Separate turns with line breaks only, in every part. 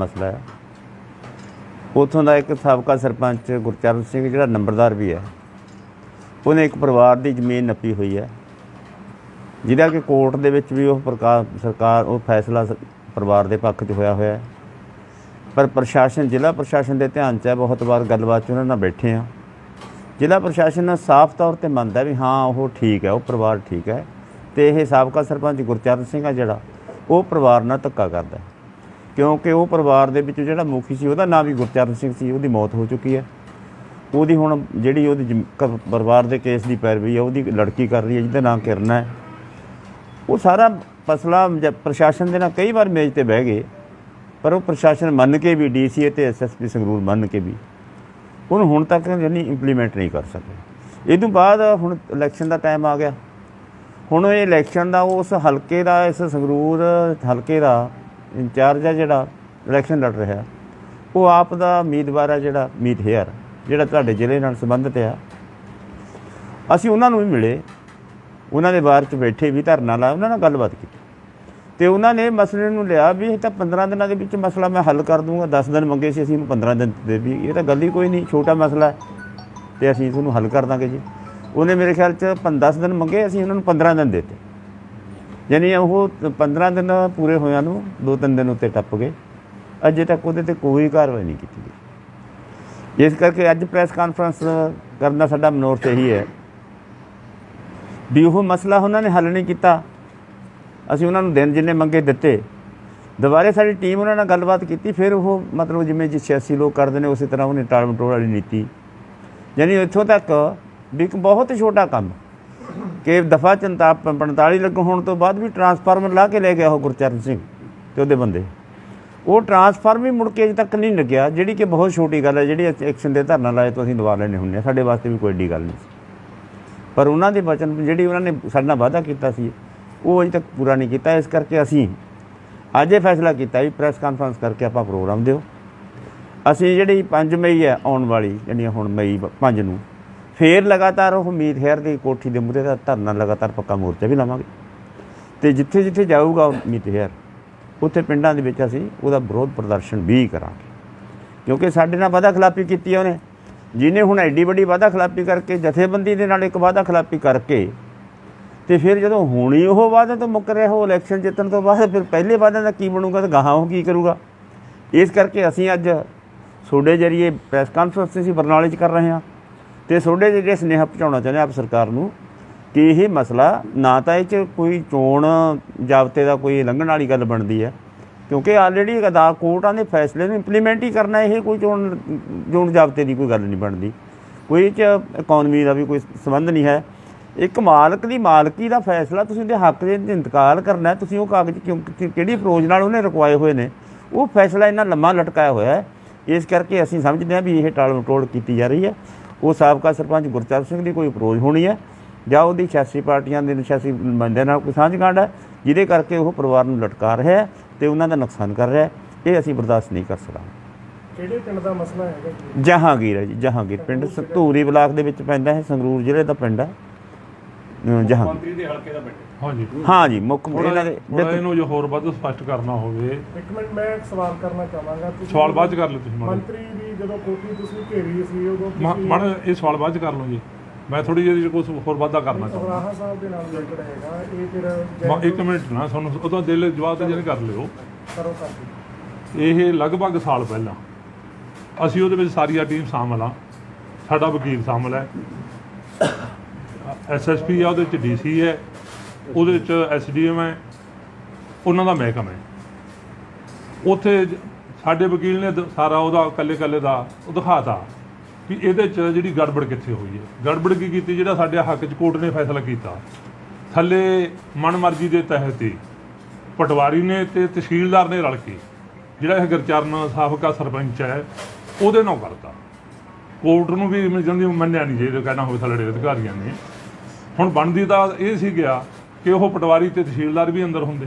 ਮਸਲਾ ਹੈ। ਉਥੋਂ ਦਾ ਇੱਕ ਸਾਬਕਾ ਸਰਪੰਚ ਗੁਰਚਰਨ ਸਿੰਘ, ਜਿਹੜਾ ਨੰਬਰਦਾਰ ਵੀ ਹੈ, ਉਹਨੇ ਇੱਕ ਪਰਿਵਾਰ ਦੀ ਜ਼ਮੀਨ ਨੱਪੀ ਹੋਈ ਹੈ, ਜਿਹਦਾ ਕਿ ਕੋਰਟ ਦੇ ਵਿੱਚ ਵੀ ਉਹ ਪ੍ਰਕਾਰ ਸਰਕਾਰ, ਉਹ ਫੈਸਲਾ ਪਰਿਵਾਰ ਦੇ ਪੱਖ 'ਚ ਹੋਇਆ ਹੋਇਆ ਹੈ। ਪਰ ਪ੍ਰਸ਼ਾਸਨ, ਜ਼ਿਲ੍ਹਾ ਪ੍ਰਸ਼ਾਸਨ ਦੇ ਧਿਆਨ 'ਚ ਹੈ, ਬਹੁਤ ਵਾਰ ਗੱਲਬਾਤ 'ਚ ਉਹਨਾਂ ਨਾਲ ਬੈਠੇ ਆ ਜ਼ਿਲ੍ਹਾ ਪ੍ਰਸ਼ਾਸਨ ਸਾਫ਼ ਤੌਰ ਤੇ ਮੰਨਦਾ ਵੀ ਹਾਂ, ਉਹ ਠੀਕ ਹੈ, ਉਹ ਪਰਿਵਾਰ ਠੀਕ ਹੈ ਤੇ ਇਹ ਸਾਬਕਾ ਸਰਪੰਚ ਗੁਰਚਰਨ ਸਿੰਘ ਆ ਜਿਹੜਾ, ਉਹ ਪਰਿਵਾਰ ਨਾਲ ਧੱਕਾ ਕਰਦਾ ਕਿਉਂਕਿ ਉਹ ਪਰਿਵਾਰ ਦੇ ਵਿੱਚ ਜਿਹੜਾ ਮੁਖੀ ਸੀ, ਉਹਦਾ ਨਾਮ ਵੀ ਗੁਰਚਰਨ ਸਿੰਘ ਸੀ, ਉਹਦੀ ਮੌਤ ਹੋ ਚੁੱਕੀ ਹੈ। ਉਹਦੀ ਹੁਣ ਜਿਹੜੀ ਉਹਦੀ ਜ਼ਮ- ਕ- ਪਰਿਵਾਰ ਦੇ ਕੇਸ ਦੀ ਪੈਰਵੀ ਹੈ, ਉਹਦੀ ਲੜਕੀ ਕਰ ਰਹੀ ਹੈ, ਜਿਹਦਾ ਨਾਮ ਕਿਰਨ ਹੈ। ਉਹ ਸਾਰਾ ਫਸਲਾ ਜ- ਪ੍ਰਸ਼ਾਸਨ ਦੇ ਨਾਲ ਕਈ ਵਾਰ ਮੇਜ਼ ਤੇ ਬਹਿ ਗਏ, ਪਰ ਉਹ ਪ੍ਰਸ਼ਾਸਨ ਮੰਨ ਕੇ ਵੀ, ਡੀਸੀ ਤੇ ਐਸਐਸਪੀ ਸੰਗਰੂਰ ਮੰਨ ਕੇ ਵੀ, ਉਹਨੂੰ ਹੁਣ ਤੱਕ ਯਾਨੀ ਇੰਪਲੀਮੈਂਟ ਨਹੀਂ ਕਰ ਸਕੇ। ਇਹ ਤੋਂ ਬਾਅਦ ਹੁਣ ਇਲੈਕਸ਼ਨ ਦਾ ਟਾਈਮ ਆ ਗਿਆ। ਹੁਣ ਇਹ ਇਲੈਕਸ਼ਨ ਦਾ ਉਸ ਹਲਕੇ ਦਾ, ਇਸ ਸੰਗਰੂਰ ਹਲਕੇ ਦਾ ਇੰਚਾਰਜ ਆ ਜਿਹੜਾ ਇਲੈਕਸ਼ਨ ਲੜ ਰਿਹਾ। ਉਹ ਆਪ ਦਾ ਉਮੀਦਵਾਰ ਆ ਜਿਹੜਾ, ਮੀਤ ਹੇਅਰ, ਜਿਹੜਾ ਤੁਹਾਡੇ ਜ਼ਿਲ੍ਹੇ ਨਾਲ ਸੰਬੰਧਿਤ ਆ। ਅਸੀਂ ਉਹਨਾਂ ਨੂੰ ਵੀ ਮਿਲੇ। ਉਹਨਾਂ ਦੇ ਬਾਹਰ ਚ ਬੈਠੇ ਵੀ, ਧਰਨਾ ਲਾ ਉਹਨਾਂ ਨਾਲ ਗੱਲਬਾਤ ਕੀਤੀ। ਤੇ ਉਹਨਾਂ ਨੇ ਮਸਲੇ ਨੂੰ ਲਿਆ ਵੀ, ਇਹ ਤਾਂ 15 ਦਿਨਾਂ ਦੇ ਵਿੱਚ ਮਸਲਾ ਮੈਂ ਹੱਲ ਕਰ ਦੂੰਗਾ। 10 ਦਿਨ ਮੰਗੇ ਸੀ ਅਸੀਂ ਇਹਨੂੰ 15 ਦਿਨ ਦੇ ਵੀ। ਇਹ ਤਾਂ ਗੱਲ ਹੀ ਕੋਈ ਨਹੀਂ, ਛੋਟਾ ਮਸਲਾ ਹੈ। ਤੇ ਅਸੀਂ ਇਸ ਨੂੰ ਹੱਲ ਕਰ ਦਾਂਗੇ ਜੀ। ਉਹਨੇ ਮੇਰੇ ਖਿਆਲ ਚ 10 ਦਿਨ ਮੰਗੇ, ਅਸੀਂ ਉਹਨਾਂ ਨੂੰ 15 ਦਿਨ ਦਿੱਤੇ। ਯਾਨੀ ਉਹ 15 ਦਿਨ ਪੂਰੇ ਹੋਇਆਂ ਨੂੰ ਦੋ ਤਿੰਨ ਦਿਨ ਉੱਤੇ ਟੱਪ ਗਏ। ਅਜੇ ਤੱਕ ਉਹਦੇ ਤੇ ਕੋਈ ਕਾਰਵਾਈ ਨਹੀਂ ਕੀਤੀ ਗਈ। ਇਸ ਕਰਕੇ ਅੱਜ ਪ੍ਰੈਸ ਕਾਨਫਰੰਸ ਕਰਨਾ ਸਾਡਾ ਮਨੋਰਥ ਇਹੀ ਹੈ ਵੀ ਉਹ ਮਸਲਾ ਉਹਨਾਂ ਨੇ ਹੱਲ ਨਹੀਂ ਕੀਤਾ। ਅਸੀਂ ਉਹਨਾਂ ਨੂੰ ਦਿਨ ਜਿੰਨੇ ਮੰਗੇ ਦਿੱਤੇ। ਦੁਬਾਰੇ ਸਾਡੀ ਟੀਮ ਉਹਨਾਂ ਨਾਲ ਗੱਲਬਾਤ ਕੀਤੀ, ਫਿਰ ਉਹ ਮਤਲਬ ਜਿਵੇਂ ਜੀ 86 ਲੋਕ ਕਰਦੇ ਨੇ, ਉਸੇ ਤਰ੍ਹਾਂ ਉਹਨੇ ਟਾਲ ਮਟੋਲ ਵਾਲੀ ਨੀਤੀ। ਯਾਨੀ ਇੱਥੋਂ ਤੱਕ ਵੀ ਇੱਕ ਬਹੁਤ ਛੋਟਾ ਕੰਮ ਕਿ ਦਫਾ 45 ਲੱਗੂ ਹੋਣ ਤੋਂ ਬਾਅਦ ਵੀ ਟਰਾਂਸਫਾਰਮਰ ਲਾ ਕੇ ਲੈ ਗਿਆ ਉਹ ਗੁਰਚਰਨ ਸਿੰਘ ਤੇ ਉਹਦੇ ਬੰਦੇ। ਉਹ ਟਰਾਂਸਫਾਰਮ ਹੀ ਮੁੜ ਕੇ ਅਜੇ ਤੱਕ ਨਹੀਂ ਲੱਗਿਆ, ਜਿਹੜੀ ਕਿ ਬਹੁਤ ਛੋਟੀ ਗੱਲ ਹੈ, ਜਿਹੜੀ ਐਕਸ਼ਨ ਦੇ ਧਰਨਾ ਲਾਏ ਤੋਂ ਅਸੀਂ ਦਵਾ ਲੈਣੇ ਹੁੰਦੇ ਹਾਂ, ਸਾਡੇ ਵਾਸਤੇ ਵੀ ਕੋਈ ਏਡੀ ਗੱਲ ਨਹੀਂ ਸੀ। ਪਰ ਉਹਨਾਂ ਦੇ ਵਚਨ ਜਿਹੜੀ ਉਹਨਾਂ ਨੇ ਸਾਡੇ ਨਾਲ ਵਾਅਦਾ ਕੀਤਾ ਸੀ, ਉਹ ਅਜੇ ਤੱਕ ਪੂਰਾ ਨਹੀਂ ਕੀਤਾ। ਇਸ ਕਰਕੇ ਅਸੀਂ ਅੱਜ ਇਹ ਫੈਸਲਾ ਕੀਤਾ ਵੀ ਪ੍ਰੈਸ ਕਾਨਫਰੰਸ ਕਰਕੇ ਆਪਾਂ ਪ੍ਰੋਗਰਾਮ ਦਿਓ। ਅਸੀਂ ਜਿਹੜੀ 5 ਮਈ ਹੈ ਆਉਣ ਵਾਲੀ ਯਾਨੀ ਹੁਣ ਮਈ 5 ਨੂੰ ਫੇਰ ਲਗਾਤਾਰ ਉਹ ਮੀਤ ਹੈਰ ਦੀ ਕੋਠੀ ਦੇ ਮੂਹਰੇ ਦਾ ਧਰਨਾ ਲਗਾਤਾਰ ਪੱਕਾ ਮੋਰਚਾ ਵੀ ਲਾਵਾਂਗੇ। ਤੇ ਜਿੱਥੇ ਜਿੱਥੇ ਜਾਊਗਾ ਉਹ ਮੀਤ ਹੈਰ ਉੱਥੇ ਪਿੰਡਾਂ ਦੇ ਵਿੱਚ ਅਸੀਂ ਉਹਦਾ ਵਿਰੋਧ ਪ੍ਰਦਰਸ਼ਨ ਵੀ ਕਰਾਂਗੇ। ਕਿਉਂਕਿ ਸਾਡੇ ਨਾਲ ਵਾਅਦਾ ਖਿਲਾਫੀ ਕੀਤੀ ਹੈ ਉਹਨੇ। ਜਿਹਨੇ ਹੁਣ ਐਡੀ ਵੱਡੀ ਵਾਅਦਾ ਖਿਲਾਫੀ ਕਰਕੇ, ਜਥੇਬੰਦੀ ਦੇ ਨਾਲ ਇੱਕ ਵਾਅਦਾ ਖਿਲਾਫੀ ਕਰਕੇ, ਤੇ ਫਿਰ ਜਦੋਂ ਹੋਣੀ ਉਹ ਵਾਅਦਾ ਤੋਂ ਮੁੱਕ ਰਿਹਾ, ਉਹ ਇਲੈਕਸ਼ਨ ਜਿੱਤਣ ਤੋਂ ਬਾਅਦ ਫਿਰ ਪਹਿਲੇ ਵਾਅਦੇ ਦਾ ਕੀ ਬਣੂਗਾ ਤੇ ਗਾਹਾਂ ਉਹ ਕੀ ਕਰੂਗਾ? ਇਸ ਕਰਕੇ ਅਸੀਂ ਅੱਜ ਤੁਹਾਡੇ ਜਰੀਏ ਪ੍ਰੈਸ ਕਾਨਫਰੰਸ ਅਸੀਂ ਬਰਨਾਲੇ 'ਚ ਕਰ ਰਹੇ ਹਾਂ। ਤੇ ਤੁਹਾਡੇ ਜਿਹੜੇ ਸੁਨੇਹਾ ਪਹੁੰਚਾਉਣਾ ਚਾਹੁੰਦੇ ਆਪ ਸਰਕਾਰ ਨੂੰ ਕਿ ਇਹ ਮਸਲਾ ਨਾ ਤਾਂ ਇਹ 'ਚ ਕੋਈ ਚੋਣ ਜਾਬਤੇ ਦਾ ਕੋਈ ਲੰਘਣ ਵਾਲੀ ਗੱਲ ਬਣਦੀ ਹੈ ਕਿਉਂਕਿ ਆਲਰੇਡੀ ਅਦਾ ਕੋਰਟਾਂ ਦੇ ਫੈਸਲੇ ਨੂੰ ਇੰਪਲੀਮੈਂਟ ਹੀ ਕਰਨਾ, ਇਹ ਕੋਈ ਚੋਣ ਚੋਣ ਜਾਬਤੇ ਦੀ ਕੋਈ ਗੱਲ ਨਹੀਂ ਬਣਦੀ। ਕੋਈ ਇਹ 'ਚ ਇਕਨੋਮੀ ਦਾ ਵੀ ਕੋਈ ਸੰਬੰਧ ਨਹੀਂ ਹੈ। ਇੱਕ ਮਾਲਕ ਦੀ ਮਾਲਕੀ ਦਾ ਫੈਸਲਾ ਤੁਸੀਂ ਉਹਦੇ ਹੱਕ ਦੇ ਇੰਤਕਾਲ ਕਰਨਾ, ਤੁਸੀਂ ਉਹ ਕਾਗਜ਼ ਕਿਉਂ ਕਿਹੜੀ ਅਪਰੋਚ ਨਾਲ ਉਹਨੇ ਰੁਕਵਾਏ ਹੋਏ ਨੇ, ਉਹ ਫੈਸਲਾ ਇੰਨਾ ਲੰਮਾ ਲਟਕਾਇਆ ਹੋਇਆ ਹੈ। ਇਸ ਕਰਕੇ ਅਸੀਂ ਸਮਝਦੇ ਹਾਂ ਵੀ ਇਹ ਟਾਲ ਮਟੋਲ ਕੀਤੀ ਜਾ ਰਹੀ ਹੈ। ਉਹ ਸਾਬਕਾ ਸਰਪੰਚ ਗੁਰਚਰਨ ਸਿੰਘ ਦੀ ਕੋਈ ਅਪਰੋਚ ਹੋਣੀ ਹੈ ਜਾਂ ਉਹਦੀ ਸਿਆਸੀ ਪਾਰਟੀਆਂ ਦੇ ਸਿਆਸੀ ਬੰਦੇ ਨਾਲ ਕੋਈ ਸਾਂਝਗਾਂਢ ਹੈ ਜਿਹਦੇ ਕਰਕੇ ਉਹ ਪਰਿਵਾਰ ਨੂੰ ਲਟਕਾ ਰਿਹਾ ਹੈ ਤੇ ਉਹਨਾਂ ਦਾ ਨੁਕਸਾਨ ਕਰ ਰਿਹਾ ਹੈ ਇਹ ਅਸੀਂ ਬਰਦਾਸ਼ਤ ਨਹੀਂ ਕਰ ਸਕਾਂਗੇ।
ਕਿਹੜੇ ਪਿੰਡ ਦਾ ਮਸਲਾ ਹੈਗਾ ਜੀ?
ਜਹਾਂਗੀਰ ਹੈ ਜੀ ਜਹਾਂਗੀਰ। ਪਿੰਡ ਧੂਰੀ ਬਲਾਕ ਦੇ ਵਿੱਚ ਪੈਂਦਾ ਹੈ ਸੰਗਰੂਰ ਜ਼ਿਲ੍ਹੇ ਦਾ ਪਿੰਡ ਹੈ। ਜਹਾਂਗੀਰ।
ਮੰਤਰੀ ਦੇ ਹਲਕੇ ਦਾ ਬੈਠੇ
ਹਾਂਜੀ।
ਹਾਂ ਜੀ ਮੁੱਖ ਇਹਨਾਂ ਦੇ
ਇਹਨੂੰ ਜੋ ਹੋਰ ਵੱਧ ਸਪਸ਼ਟ ਕਰਨਾ ਹੋਵੇ।
ਇੱਕ ਮਿੰਟ ਮੈਂ ਇੱਕ ਸਵਾਲ ਕਰਨਾ ਚਾਹਾਂਗਾ। ਤੁਸੀਂ
ਸਵਾਲ ਬਾਅਦ ਚ ਕਰ ਲਓ ਤੁਸੀਂ
ਮੰਤਰੀ ਜਦੋਂ ਕੋਠੀ ਤੁਸੀਂ ਘੇਰੀ ਸੀ ਉਦੋਂ
ਮਾ-
ਤੁਸੀਂ
ਮਾੜਾ ਇਹ ਸਵਾਲ ਬਾਅਦ ਚ ਕਰ ਲਓ ਜੀ। ਮੈਂ ਥੋੜੀ ਜਿਹੀ ਕੁਝ ਹੋਰ ਵਾਧਾ ਕਰਨਾ ਚਾਹੁੰਦਾ।
ਸਾਹਿਬ ਦੇ ਨਾਲ ਰਿਲੇਟਡ ਹੈਗਾ ਇਹ ਫਿਰ
ਮਾ- ਇੱਕ ਮਿੰਟ ਨਾ ਤੁਹਾਨੂੰ ਉਦੋਂ ਦਿਲ ਜਵਾਬ ਤੇ ਕਰ ਲਿਓ।
ਕਰੋ ਕਰ
ਇਹ ਲਗਭਗ ਸਾਲ ਪਹਿਲਾਂ ਅਸੀਂ ਉਹਦੇ ਵਿੱਚ ਸਾਰੀ ਆ ਟੀਮ ਸ਼ਾਮਲ ਆ ਸਾਡਾ ਵਕੀਲ ਸ਼ਾਮਲ ਹੈ। ਐਸਐਸਪੀ ਆ ਉਹਦੇ ਵਿੱਚ ਡੀਸੀ ਹੈ। ਉਹਦੇ ਵਿੱਚ ਐਸਡੀਐਮ ਹੈ। ਉਹਨਾਂ ਦਾ ਮਹਿਕਮਾ ਹੈ। ਉੱਥੇ ਸਾਡੇ ਵਕੀਲ ਨੇ ਦ- ਸਾਰਾ ਉਹਦਾ ਕੱਲੇ ਕੱਲੇ ਦਾ ਉਹ ਦਿਖਾਤਾ ਵੀ ਇਹਦੇ ਚ ਜਿਹੜੀ ਗੜਬੜ ਕਿੱਥੇ ਹੋਈ ਹੈ। ਗੜਬੜ ਕੀ ਕੀਤੀ? ਜਿਹੜਾ ਸਾਡੇ ਹੱਕ ਚ ਕੋਰਟ ਨੇ ਫੈਸਲਾ ਕੀਤਾ। ਥੱਲੇ ਮਨਮਰਜ਼ੀ ਦੇ ਤਹਿਤ ਹੀ ਪਟਵਾਰੀ ਨੇ ਤੇ ਤਹਿਸੀਲਦਾਰ ਨੇ ਰਲ ਕੇ ਜਿਹੜਾ ਇਹ ਗੁਰਚਰਨ ਸਾਬਕਾ ਸਰਪੰਚ ਹੈ, ਉਹਦੇ ਨਾਲ ਕਰਤਾ ਕੋਰਟ ਨੂੰ ਵੀ ਮਿਲ ਜਾਂਦੀ ਮੰਨਿਆ ਨਹੀਂ ਜੇ ਕਹਿਣਾ ਹੋਵੇ ਥੱਲੇ ਅਧਿਕਾਰੀਆਂ ਨੇ। ਹੁਣ ਬਣਦੀ ਤਾਂ ਇਹ ਸੀ ਗਿਆ ਕਿ ਉਹ ਪਟਵਾਰੀ ਤੇ ਤਹਿਸੀਲਦਾਰ ਵੀ ਅੰਦਰ ਹੁੰਦੇ।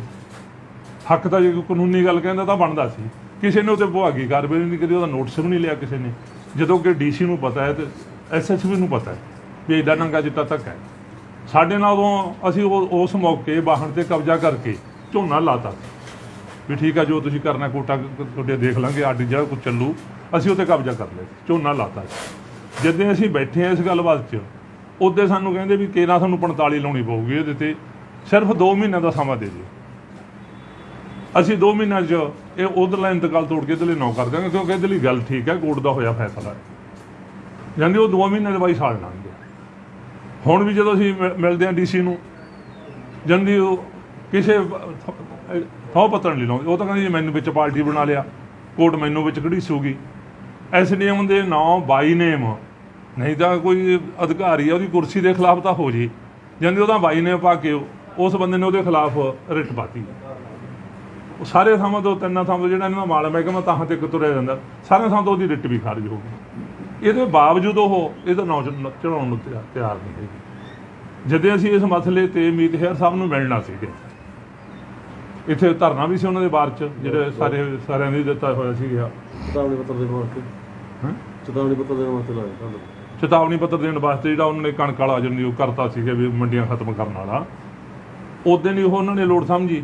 ਹੱਕ ਤਾਂ ਜੇ ਕੋਈ ਕਾਨੂੰਨੀ ਗੱਲ ਕਹਿੰਦਾ ਤਾਂ ਬਣਦਾ ਸੀ। ਕਿਸੇ ਨੇ ਉਹਤੇ ਵਿਭਾਗੀ ਕਾਰਵਾਈ ਨਹੀਂ ਕੀਤੀ ਉਹਦਾ ਨੋਟਿਸ ਵੀ ਨਹੀਂ ਲਿਆ ਕਿਸੇ ਨੇ। ਜਦੋਂ ਕਿ ਡੀਸੀ ਨੂੰ ਪਤਾ ਹੈ ਤੇ ਐਸਐਸਪੀ ਨੂੰ ਪਤਾ ਹੈ ਵੀ ਇਹਦਾ ਨੰਗਾ ਜਿੱਤਾ ਤੱਕ ਹੈ। ਸਾਡੇ ਨਾਲ ਉਦੋਂ ਅਸੀਂ ਉਹ- ਉਸ ਮੌਕੇ ਵਾਹਣ ਤੇ ਕਬਜ਼ਾ ਕਰਕੇ ਝੋਨਾ ਲਾਤਾ। ਵੀ ਠੀਕ ਆ, ਜੋ ਤੁਸੀਂ ਕਰਨਾ ਕੋਟਾ ਕ- ਤੁਹਾਡੇ ਦੇਖ ਲਾਂਗੇ ਆਡੀ ਜਿਹੜਾ ਕੁਝ ਚੱਲੂ। ਅਸੀਂ ਉੱਤੇ ਕਬਜ਼ਾ ਕਰ ਲਿਆ, ਝੋਨਾ ਲਾਤਾ। ਸੀ। ਜਦੋਂ ਅਸੀਂ ਬੈਠੇ ਆ ਇਸ ਗੱਲਬਾਤ 'ਚ, ਉਹਦੇ ਸਾਨੂੰ ਕਹਿੰਦੇ ਵੀ ਕਿਹੜਾ ਸਾਨੂੰ 45 ਲਾਉਣੀ ਪਊਗੀ ਇਹਦੇ ਤੇ। ਸਿਰਫ 2 ਮਹੀਨਿਆਂ ਦਾ ਸਮਾਂ ਦੇ ਦਿਓ। ਅਸੀਂ 2 ਮਹੀਨਿਆਂ 'ਚ ਇਹ ਉਧਰਲਾ ਇੰਤਕਾਲ ਤੋੜ ਕੇ ਇਹਦੇ ਲਈ ਨੌ ਕਰ ਦਾਂਗੇ ਕਿਉਂਕਿ ਇਹਦੇ ਲਈ ਗੱਲ ਠੀਕ ਹੈ, ਕੋਰਟ ਦਾ ਹੋਇਆ ਫੈਸਲਾ ਜਾਂਦੇ ਉਹ ਦੋ ਮਹੀਨੇ ਦੇ ਬਾਈ ਸਾਲ ਲੰਘ ਹੁਣ ਵੀ ਜਦੋਂ ਅਸੀਂ ਮਿ- ਮਿਲਦੇ ਹਾਂ ਡੀਸੀ ਨੂੰ ਜਾਂਦੀ ਉਹ ਕਿਸੇ ਥੋ ਪਤਨ ਨਹੀਂ ਲਾਉਂਦੇ। ਉਹ ਤਾਂ ਕਹਿੰਦੀ ਮੈਨੂੰ ਵਿੱਚ ਪਾਰਟੀ ਬਣਾ ਲਿਆ, ਕੋਰਟ ਮੈਨੂੰ ਵਿੱਚ ਘੜੀਸੂਗੀ ਐਸਡੀਐਮ ਦੇ ਨਾਂ ਬਾਈ ਨੇਮ। ਨਹੀਂ ਤਾਂ ਕੋਈ ਅਧਿਕਾਰੀ ਆ, ਉਹਦੀ ਕੁਰਸੀ ਦੇ ਖਿਲਾਫ ਤਾਂ ਹੋ ਜੇ। ਜਾਂਦੀ ਉਹਦਾ ਬਾਈ ਨੇਮ ਪਾ ਕੇ ਉਹ- ਉਸ ਬੰਦੇ ਨੇ ਉਹਦੇ ਖਿਲਾਫ ਰਿਟ ਪਾਤੀ। ਉਹ ਸਾਰੇ ਥਾਵਾਂ ਤੋਂ ਤਿੰਨਾਂ ਥਾਵਾਂ ਤੋਂ ਜਿਹੜਾ ਇਹਨਾਂ ਦਾ ਮਾਲ ਮਹਿਕਮਾ ਤਾਂ ਤੇ ਤੁਰਿਆ ਜਾਂਦਾ। ਸਾਰੇ ਥਾਵਾਂ ਤੋਂ ਉਹਦੀ ਰਿਟ ਵੀ ਖਾਰਜ ਹੋ ਗਈ। ਇਹਦੇ ਬਾਵਜੂਦ ਉਹ ਇਹਦਾ ਨਾਂ ਚੜਾਉਣ ਨੂੰ ਤਿਆ- ਤਿਆਰ ਨਹੀਂ ਹੈਗੀ। ਜਦੋਂ ਅਸੀਂ ਇਸ ਮਸਲੇ ਤੇ ਮੀਤ ਹੈਰ ਸਾਹਿਬ ਨੂੰ ਮਿਲਣਾ ਸੀਗੇ ਇੱਥੇ ਧਰਨਾ ਵੀ ਸੀ ਉਹਨਾਂ ਦੇ ਬਾਰ ਚ ਜਿਹੜੇ ਸਾਰੇ ਸਾਰਿਆਂ ਨੇ ਦਿੱਤਾ ਹੋਇਆ ਸੀਗਾ।
ਚੇਤਾਵਨੀ ਪੱਤਰ ਦੇਣ ਵਾਸਤੇ?
ਹੈਂ?
ਚੇਤਾਵਨੀ ਪੱਤਰ ਦੇਣ ਵਾਸਤੇ ਲਾਇਆ ਤੁਹਾਨੂੰ
ਚੇਤਾਵਨੀ ਪੱਤਰ ਦੇਣ ਵਾਸਤੇ ਜਿਹੜਾ ਉਹਨਾਂ ਨੇ ਕਣਕ ਵਾਲਾ ਜਿਹੜੀ ਉਹ ਕਰਤਾ ਸੀਗਾ ਵੀ ਮੰਡੀਆਂ ਖਤਮ ਕਰਨ ਵਾਲਾ ਉਦੋਂ ਹੀ ਉਹ ਉਹਨਾਂ ਨੇ ਲੋੜ ਸਮਝੀ।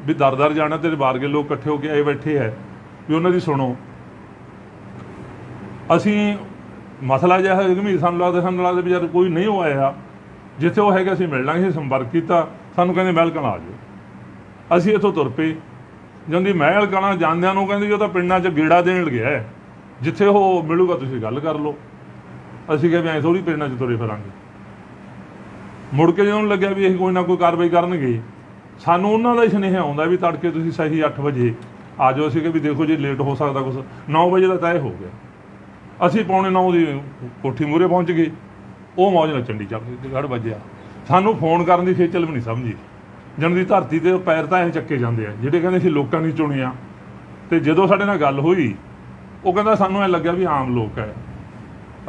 ਵੀ ਦਰ ਦਰ ਜਾਣਾ ਤੇਰੇ ਬਾਰਗੇ ਲੋਕ ਇਕੱਠੇ ਹੋ ਕੇ ਆਏ ਬੈਠੇ ਹੈ। ਵੀ ਉਹਨਾਂ ਦੀ ਸੁਣੋ। ਅਸੀਂ ਮਸਲਾ ਜਿਹਾ ਹੈ, ਗੰਭੀਰ ਸਾਨੂੰ ਲੱਗਦਾ ਸਾਨੂੰ ਲੱਗਦਾ ਵੀ ਯਾਰ ਕੋਈ ਨਹੀਂ ਉਹ ਆਇਆ, ਜਿੱਥੇ ਉਹ ਹੈਗਾ ਅਸੀਂ ਮਿਲ ਲਾਂਗੇ ਸੰਪਰਕ ਕੀਤਾ, ਸਾਨੂੰ ਕਹਿੰਦੇ ਮਹਿਲ ਕਲਾਂ ਆ ਜਾਓ। ਅਸੀਂ ਇੱਥੋਂ ਤੁਰ ਪਏ। ਜਾਂਦੀ ਮਹਿਲ ਕਲਾਂ ਜਾਂਦਿਆਂ ਨੂੰ ਕਹਿੰਦੇ ਜੀ ਉਹ ਤਾਂ ਪਿੰਡਾਂ 'ਚ ਗੇੜਾ ਦੇਣ ਗਿਆ ਜਿੱਥੇ ਉਹ ਮਿਲੂਗਾ ਤੁਸੀਂ ਗੱਲ ਕਰ ਲਓ। ਅਸੀਂ ਕਿਹਾ ਵੀ ਐਂ ਥੋੜੀ ਪਿੰਡਾਂ 'ਚ ਤੁਰੇ ਫਿਰਾਂਗੇ। ਮੁੜ ਕੇ ਜਦੋਂ ਲੱਗਿਆ ਵੀ ਇਹ ਕੋਈ ਨਾ ਕੋਈ ਕਾਰਵਾਈ ਕਰਨਗੇ ਸਾਨੂੰ ਉਹਨਾਂ ਦਾ ਹੀ ਸੁਨੇਹਾ ਆਉਂਦਾ ਵੀ ਤੜਕੇ ਤੁਸੀਂ ਸਹੀ 8 ਵਜੇ ਆ ਜਾਓ, ਅਸੀਂ ਕਿ ਵੀ ਦੇਖੋ ਜੇ ਲੇਟ ਹੋ ਸਕਦਾ ਕੁਝ 9 ਵਜੇ ਦਾ ਤੈਅ ਹੋ ਗਿਆ। ਅਸੀਂ ਪੌਣੇ 9 ਦੀ ਕੋਠੀ ਮੂਰੇ ਪਹੁੰਚ ਗਏ। ਉਹ ਮੌਜ ਨਾਲ ਚੰਡੀ ਚੱਲ ਗੜ ਵੱਜਿਆ। ਸਾਨੂੰ ਫੋਨ ਕਰਨ ਦੀ ਖੇਚਲ ਵੀ ਨਹੀਂ ਸਮਝੀ। ਜਨ ਦੀ ਧਰਤੀ ਤੇ ਪੈਰ ਤਾਂ ਐ ਚੱਕੇ ਜਾਂਦੇ ਆ, ਜਿਹੜੇ ਕਹਿੰਦੇ ਸੀ ਲੋਕਾਂ ਨੇ ਚੁਣਿਆ। ਤੇ ਜਦੋਂ ਸਾਡੇ ਨਾਲ ਗੱਲ ਹੋਈ, ਉਹ ਕਹਿੰਦਾ ਸਾਨੂੰ ਐ ਲੱਗਿਆ ਵੀ ਆਮ ਲੋਕ ਹੈ।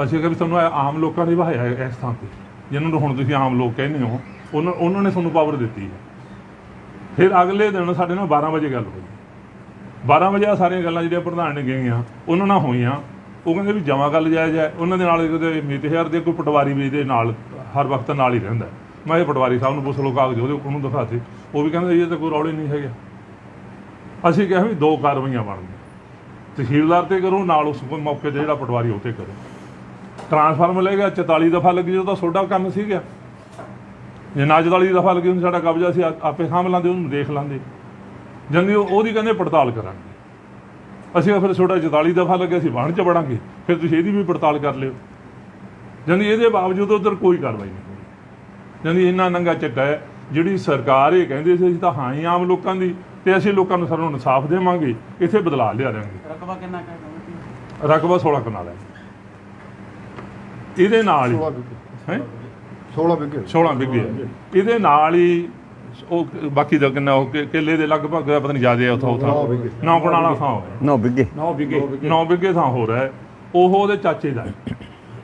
ਅਸੀਂ ਕਿਹਾ ਵੀ ਤੁਹਾਨੂੰ ਆਮ ਲੋਕਾਂ ਨੇ ਵਹਾਇਆ ਹੈ ਇਸ ਥਾਂ ਤੇ। ਜਿਹਨਾਂ ਨੂੰ ਹੁਣ ਤੁਸੀਂ ਆਮ ਲੋਕ ਕਹਿੰਦੇ ਹੋ, ਉਹਨਾਂ ਉਹਨਾਂ ਨੇ ਤੁਹਾਨੂੰ ਪਾਵਰ ਦਿੱਤੀ ਹੈ। ਫਿਰ ਅਗਲੇ ਦਿਨ ਸਾਡੇ ਨਾਲ 12 ਵਜੇ ਗੱਲ ਹੋਈ। 12 ਵਜੇ ਆਹ ਸਾਰੀਆਂ ਗੱਲਾਂ ਜਿਹੜੀਆਂ ਪ੍ਰਧਾਨ ਨੇ ਗਈਆਂ, ਉਹਨਾਂ ਨਾਲ ਹੋਈਆਂ। ਉਹ ਕਹਿੰਦੇ ਵੀ ਜਮਾ ਗੱਲ ਜਾਇਜ਼ ਹੈ ਉਹਨਾਂ ਦੇ ਨਾਲ ਕਿਤੇ ਮੀਤ ਹਜ਼ਾਰ ਦੇ ਕੋਈ ਪਟਵਾਰੀ ਵੀ ਇਹਦੇ ਨਾਲ, ਹਰ ਵਕਤ ਨਾਲ ਹੀ ਰਹਿੰਦਾ। ਮੈਂ ਇਹ ਪਟਵਾਰੀ ਸਾਹਿਬ ਨੂੰ ਪੁੱਛ ਲਓ ਕਾਗਜ਼ ਉਹਦੇ ਉਹਨੂੰ ਦਿਖਾਤੇ ਉਹ ਵੀ ਕਹਿੰਦੇ ਇਹ ਤਾਂ ਕੋਈ ਰੌਲੇ ਨਹੀਂ ਹੈਗਾ। ਅਸੀਂ ਕਿਹਾ ਵੀ ਦੋ ਕਾਰਵਾਈਆਂ ਬਣ ਗਈਆਂ ਤਹਿਸੀਲਦਾਰ ਤੇ ਕਰੋ, ਨਾਲ ਉਸ ਮੌਕੇ ਤੇ ਜਿਹੜਾ ਪਟਵਾਰੀ ਉਹ ਤੇ ਕਰੋ। ਟਰਾਂਸਫਾਰਮਰ ਲੈ ਗਿਆ 44 ਦਫਾ ਲੱਗੀ ਜਦੋਂ ਤਾਂ ਤੁਹਾਡਾ ਕੰਮ ਸੀਗਾ। ਜੇ ਨਾ 44 ਦਫਾ ਲੱਗੀ ਹੁੰਦੀ ਸਾਡਾ ਕਬਜ਼ਾ ਸੀ ਆਪੇ ਸਾਂਭ ਲਾਂਦੇ ਉਹਨੂੰ ਦੇਖ ਲਾਂਦੇ। ਜੰਦੀ ਉਹਦੀ ਕਹਿੰਦੇ ਪੜਤਾਲ ਕਰਾਂਗੇ। ਅਸੀਂ ਫਿਰ ਛੋਟਾ 44 ਦਫਾ ਲੱਗਿਆ ਸੀ ਬਾਣ ਚ ਵੜਾਂਗੇ ਫਿਰ ਤੁਸੀਂ ਇਹਦੀ ਵੀ ਪੜਤਾਲ ਕਰ ਲਿਓ। ਜੰਦੀ ਇਹਦੇ ਬਾਵਜੂਦ ਉਧਰ ਕੋਈ ਕਾਰਵਾਈ ਨਹੀਂ ਹੋਈ। ਜੰਦੀ ਇੰਨਾ ਨੰਗਾ ਚੱਕਾ ਹੈ ਜਿਹੜੀ ਸਰਕਾਰ ਇਹ ਕਹਿੰਦੀ ਸੀ ਅਸੀਂ ਤਾਂ ਹਾਂ ਹੀ ਆਮ ਲੋਕਾਂ ਦੀ ਤੇ ਅਸੀਂ ਲੋਕਾਂ ਨੂੰ ਸਾਨੂੰ ਇਨਸਾਫ ਦੇਵਾਂਗੇ ਇੱਥੇ ਬਦਲਾ ਲਿਆ ਦਿਆਂਗੇ।
ਰਕਬਾ ਕਿੰਨਾ ਕਹਿ
ਰਕਬਾ 16 ਕਨਾਲ ਹੈ। ਇਹਦੇ ਨਾਲ ਹੀ।
16 ਵਿਗੇ
ਹੈ?
16 ਵਿਗੇ
16 ਵਿਗੇ। ਇਹਦੇ ਨਾਲ ਹੀ ਉਹ ਬਾਕੀ ਦਾ ਕਿੰਨਾ ਉਹ ਕਿ- ਕਿੱਲੇ ਦੇ ਲਗਭਗ ਪਤਾ ਨਹੀਂ ਜ਼ਿਆਦਾ ਉੱਥੋਂ
ਨੌ
ਉੱਥੋਂ
ਵਿਗੇ।
ਨੌ ਕਨਾਲਾ ਥਾਂ ਹੋਇਆ
ਨੋ ਬਿੱਗੇ
9 ਵਿਗੇ 9 ਵਿਗੇ ਥਾਂ ਹੋ ਰਿਹਾ ਹੈ। ਉਹ ਉਹਦੇ ਚਾਚੇ ਦਾ।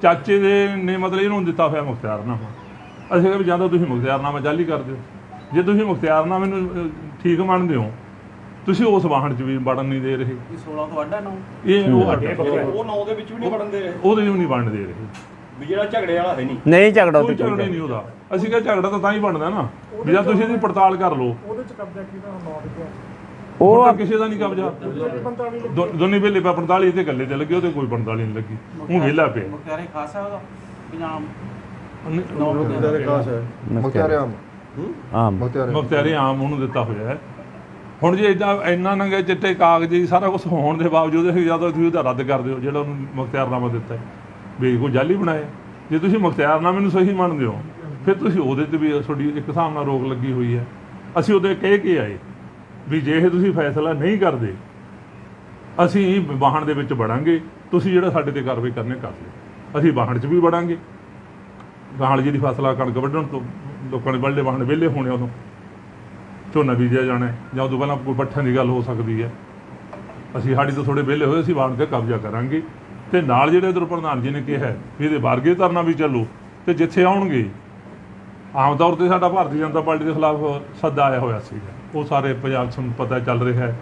ਚਾਚੇ ਦੇ ਨੇ ਮਤਲਬ ਇਹਨੂੰ ਦਿੱਤਾ ਹੋਇਆ ਮੁਖਤਿਆਰਨਾਮਾ। ਅਸੀਂ ਕਿਹਾ ਵੀ ਜਾਂ ਤਾਂ ਤੁਸੀਂ ਮੁਖਤਿਆਰਨਾਮਾ ਜਾਲੀ ਕਰ ਦਿਓ। ਜੇ ਤੁਸੀਂ ਮੁਖਤਿਆਰਨਾਮੇ ਨੂੰ ਠੀਕ ਮੰਨਦੇ ਹੋ ਤੁਸੀਂ ਉਸ ਵਾਹਨ 'ਚ ਵੀ ਵੜਨ ਨਹੀਂ ਦੇ ਰਹੇ।
ਇਹ 16 ਤੋਂ ਅੱਡਾ ਨੌ।
ਇਹ ਉਹ ਅੱਡ।
ਉਹ ਨੌ ਦੇ ਵਿੱਚ ਵੀ ਨਹੀਂ ਵੜਨ ਦੇ ਰਹੇ।
ਉਹਦੇ ਨੂੰ ਨਹੀਂ ਵੰਡ ਦੇ ਰਹੇ।
ਵੀ ਜਿਹੜਾ ਝਗੜੇ ਵਾਲਾ ਹੈ ਨਹੀਂ।
ਨਹੀਂ ਝਗੜਾ
ਕੋਈ ਝਗੜਾ ਨਹੀਂ ਉਹਦਾ। ਅਸੀਂ ਕਿਹਾ ਝਗੜਾ ਤਾਂ ਤਾਂ ਹੀ ਬਣਦਾ ਨਾ। ਵੀ ਜਾਂ ਤੁਸੀਂ ਇਹਦੀ ਪੜਤਾਲ ਕਰ ਲਓ।
ਉਹਦੇ ਚ ਕਬਜ਼ਾ ਕੀਤਾ ਨੌ ਰੁਪਏ
ਉਹ
ਉਹ
ਕਿਸੇ ਦਾ ਨਹੀਂ ਕਬਜ਼ਾ।
45 ਲੱਖ
ਦੋ- ਦੋਨੇ ਵੇਲੇ ਪਾ 45 ਤੇ ਗੱਲੇ ਤੇ ਲੱਗੇ ਉਹਦੇ ਕੋਈ 45 ਨਹੀਂ ਲੱਗੀ। ਉਹ ਵਿਹਲਾ ਪਿਆ।
ਮੁਖਤਿਆਰੇ ਖਾਸ ਹੈ ਉਹਦਾ? ਪੰਜਾਬ
ਮੁਖਤਿਆਰੇ ਖਾਸ ਹੈ। ਮੁਖਤਿਆਰੇ। ਆਮ।
ਆਮ।
ਮੁਖਤਿਆਰੇ।
ਮੁਖਤਿਆਰੇ ਆਮ ਉਹਨੂੰ ਦਿੱਤਾ ਹੋਇਆ ਹੈ। ਹੁਣ ਜੇ ਇਦਾਂ ਇੰਨਾ ਨੰਗੇ ਚਿੱਟੇ ਕਾਗਜ਼ੀ ਸਾਰਾ ਕੁਝ ਹੋਣ ਦੇ ਬਾਵਜੂਦ ਜਦੋਂ ਤੁਸੀਂ ਉਹਦਾ ਰੱਦ ਕਰ ਦਿਓ ਜਿਹੜਾ ਉਹਨੂੰ ਮੁਖਤਿਆਰਨਾਮਾ ਦਿੱਤਾ ਹੈ। ਵੀ ਜਾਲੀ ਬਣਾਏ। ਜੇ ਤੁਸੀਂ ਮੁਖਤਿਆਰ ਮੁਖਤਿਆਰਨਾਮੇ ਮੈਨੂੰ ਸਹੀ ਮੰਨਦੇ ਹੋ, ਫਿਰ ਤੁਸੀਂ ਉਹਦੇ ਤੇ ਵੀ ਤੁਹਾਡੀ ਇੱਕ ਹਿਸਾਬ ਨਾਲ ਰੋਕ ਲੱਗੀ ਹੋਈ ਹੈ। ਅਸੀਂ ਉਹਦੇ ਕਹਿ ਕੇ ਆਏ ਵੀ ਜੇ ਇਹ ਤੁਸੀਂ ਫੈਸਲਾ ਨਹੀਂ ਕਰਦੇ, ਅਸੀਂ ਵਾਹਣ ਦੇ ਵਿੱਚ ਵੜਾਂਗੇ, ਤੁਸੀਂ ਜਿਹੜਾ ਸਾਡੇ ਤੇ ਕਾਰਵਾਈ ਕਰਨੇ ਕਰ ਲਿਓ। ਅਸੀਂ ਵਾਹਣ 'ਚ ਵੀ ਵੜਾਂਗੇ। ਗਾਹਲ ਜਿਹੜੀ ਫਸਲਾ ਕਣਕ ਵੱਢਣ ਤੋਂ, ਲੋਕਾਂ ਦੇ ਵੱਡੇ ਵਾਹਣ ਵਿਹਲੇ ਹੋਣੇ ਉਦੋਂ। ਝੋਨਾ ਬੀਜਿਆ ਜਾਣਾ ਜਾਂ ਉਦੋਂ ਪਹਿਲਾਂ ਕੋਈ ਪੱਠਿਆਂ ਦੀ ਗੱਲ ਹੋ ਸਕਦੀ ਹੈ। ਅਸੀਂ ਸਾਡੀ ਤੋਂ ਥੋੜੇ ਵਿਹਲੇ ਹੋਏ, ਅਸੀਂ ਵਾਹਣ ਤੇ ਕਬਜ਼ਾ ਕਰਾਂਗੇ। ਤੇ ਨਾਲ ਜਿਹੜੇ ਇਧਰ ਪ੍ਰਧਾਨ ਜੀ ਨੇ ਕਿਹਾ ਵੀ ਇਹਦੇ ਬਾਰਗੇ ਧਰਨਾ ਵੀ ਚੱਲੋ ਤੇ ਜਿੱਥੇ ਆਉਣਗੇ, ਆਮ ਤੌਰ ਤੇ ਸਾਡਾ ਭਾਰਤੀ ਜਨਤਾ ਪਾਰਟੀ ਦੇ ਖਿਲਾਫ ਸੱਦਾ ਆਇਆ ਹੋਇਆ ਸੀਗਾ। ਉਹ ਸਾਰੇ ਪੰਜਾਬ 'ਚ ਪਤਾ ਚੱਲ ਰਿਹਾ ਹੈ,